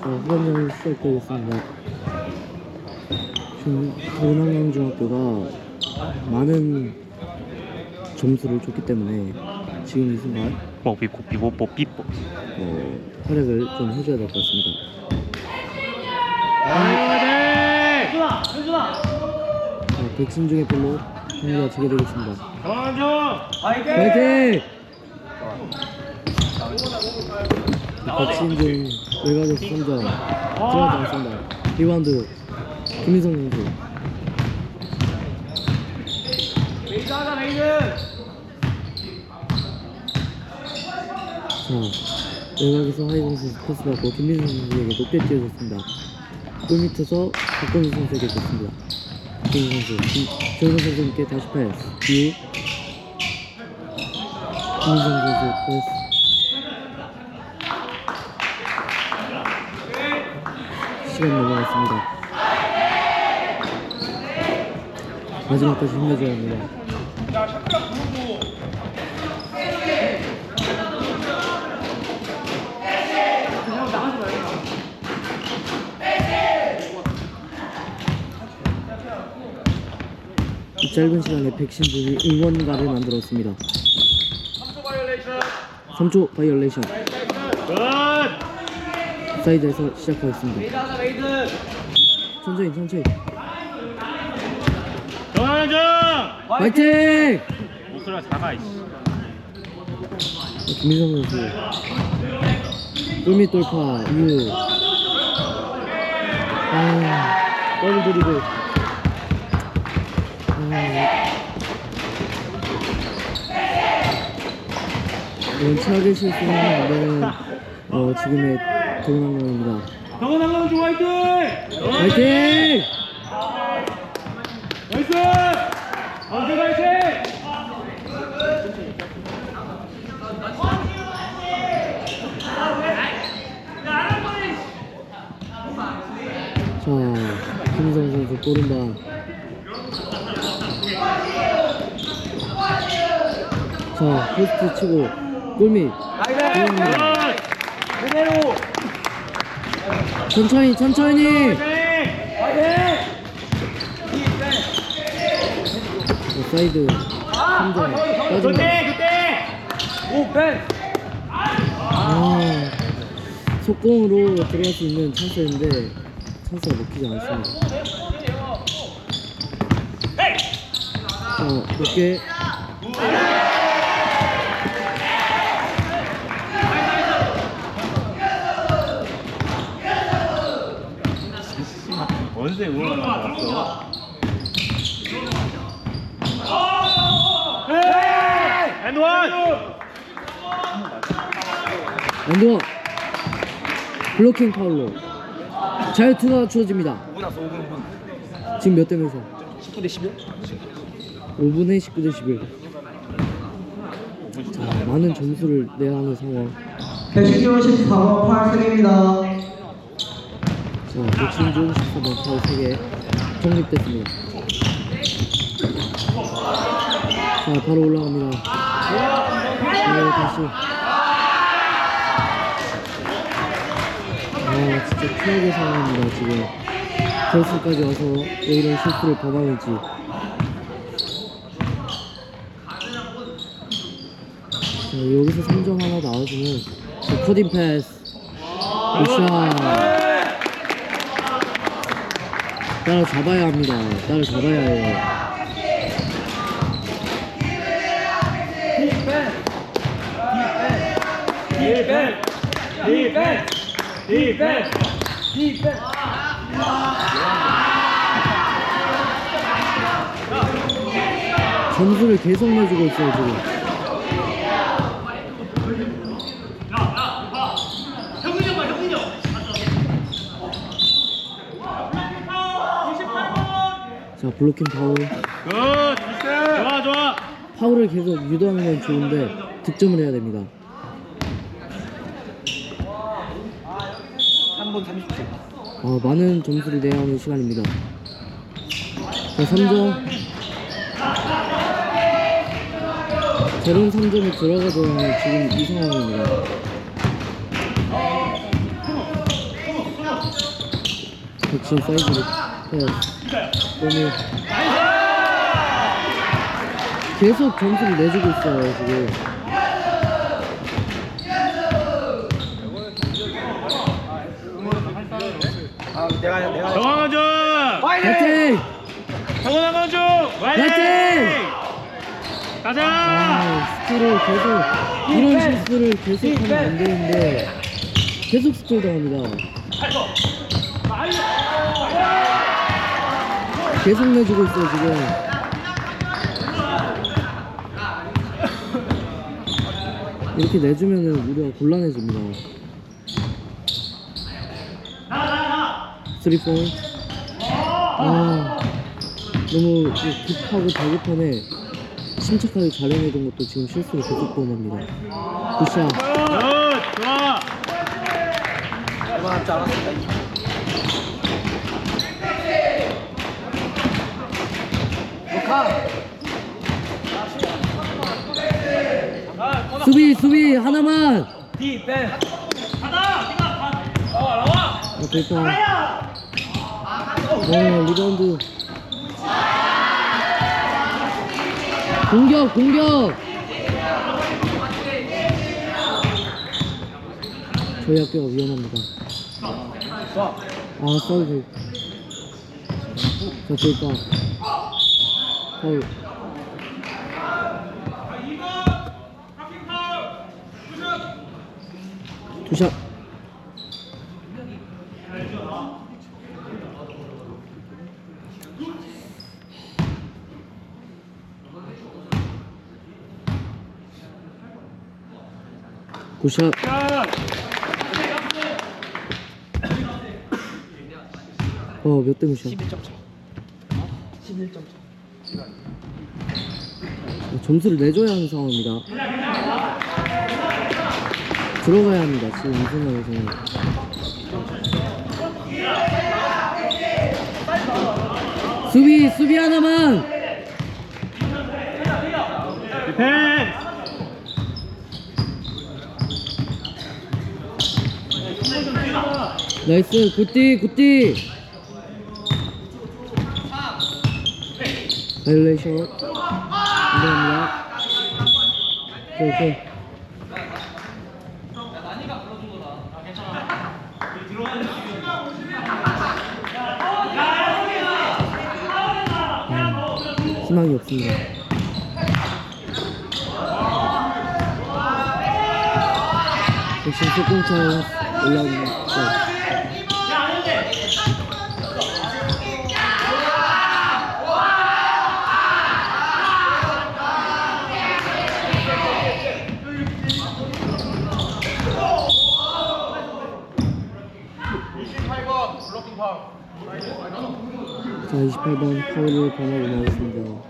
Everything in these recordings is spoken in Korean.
자, 후반전이 시작되겠습니다. 지금 도남강중학교가 많은 점수를 줬기 때문에 지금 이 순간 뽀삐뽀 삐뽀뽀 삐뽀 어, 활약을 좀 해줘야 될 것 같습니다. 자, 백신중의 볼로 경기가 재개되겠습니다. 파이팅! 백신중 외곽에서 3점 들어가지 않습니다. 리바운드 김민성 선수. 자, 외곽에서 하이공 선수 패스 받고 김민성 선수에게 높게 뛰어줬습니다. 골 밑에서 박건수 선수에게 줬습니다. 김민성 선수, 김, 조현 선수님께 다시 패스. 이후 김민성 선수 패스. 시간 넘어갔습니다. 마지막까지 힘내줘야 합니다. 이 짧은 시간에 백신중이 응원가를 만들었습니다. 3초 바이올레이션 사이드에서 시작하겠습니다. 천천히 천천히. 정한정! 화이팅! 목소리가 작아 이씨. 김민성 선수. 골밑 돌파 이후 아 더블 드리블 아. 원차게 실수는 안 되는 어, 지금의 도난강입니다. 정한정 중 화이팅! 화이팅! 나이스! 안돼 화이팅! 자 김민성 선수 오른발 자 포스트 치고 골밑. 그대로 천천히 천천히. 어, 사이드. 3점 빠집니다 그때 그때 아 속공으로 들어갈 수 있는 찬스였는데 찬스가 먹히지 않았습니다. 자 높게 원세 응원하는 거 같어? 엔드원 엔드원! 블로킹 파울로. 자유투가 주어집니다. 5분 왔어 5분 5분 지금 몇 대 몇이야? 19대 11 5분에 19대 11. 자, 많은 점수를 내야 하는 상황. 백신종 14번 파란색입니다. 자, 백신중 14번 파울 3개 정립됐습니다. 자, 바로 올라갑니다. 바로 다시. 아, 진짜 최악의 상황입니다, 지금. 결승까지 와서 왜 이런 실수를 범하는지. 자, 여기서 3점 하나 나와주면 자, 커딩 패스 굿샷 따라 잡아야 합니다. 따라 잡아야 해요. 디펜 디펜 디펜 디펜 점수를 계속 내주고 있어요 지금 자 블로킹 파울. 굿 좋아 좋아. 파울을 계속 유도하는 건 좋은데 득점을 해야 됩니다. 3분 30초. 아, 많은 점수를 내야 하는 시간입니다. 자 3점. 제로는 3점이 들어가도 지금 이 상황입니다. 백신 사이즈로 패스 너무 계속 점수를 내주고 있어요 지금. 정광준 화이팅! 정원 광준 화이팅! 가자! 아 스틸을 계속 이런 실수를 계속하면 안 되는데 계속 스틸 당합니다 계속 내주고 있어요 지금 이렇게 내주면은 우리가 곤란해집니다. 3 포인트. 아, 너무 그 급하고 다급하네. 침착하게 잘해내던 것도 지금 실수를 계속 범합니다. 굿샷. 굿 좋아 남지 않았습니다. 수비, 수비, 하나만! 디펜. 아, 됐다. 어, 리바운드. 공격, 공격! 저희 학교가 위험합니다. 아, 사우드. 자, 될까? 파울. 두샷. 굿샷. 어, 몇대 몇이야? 11점 차. 11점 차. 점수를 내줘야 하는 상황입니다. 들어가야 합니다. 지금 이 상황에서는. 수비, 수비 하나만! 디펜스 나이스, 굿띠, 굿띠! 바이올레이션. 인정합니다. 오케이, 오케이. 음, 희망이 없습니다. 역시 소공차 올라오는 거. 자, 28번 파울을 범하고 나왔습니다.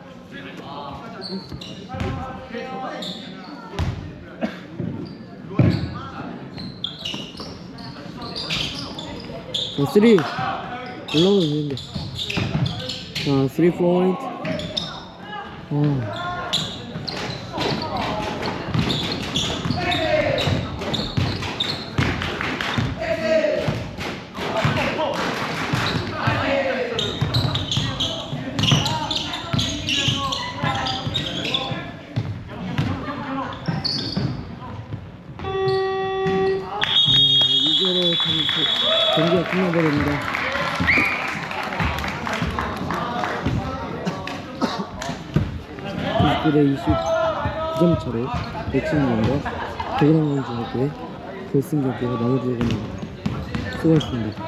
자, 3 올라오면 되는데. 자, 3 포인트. 아. 아, 이대로 경- 경기가 끝나버립니다. 이십대 29점 차로 백신님과 대구남중학교의 결승 경기가 마무리되고 있습니다. 수고하셨습니다.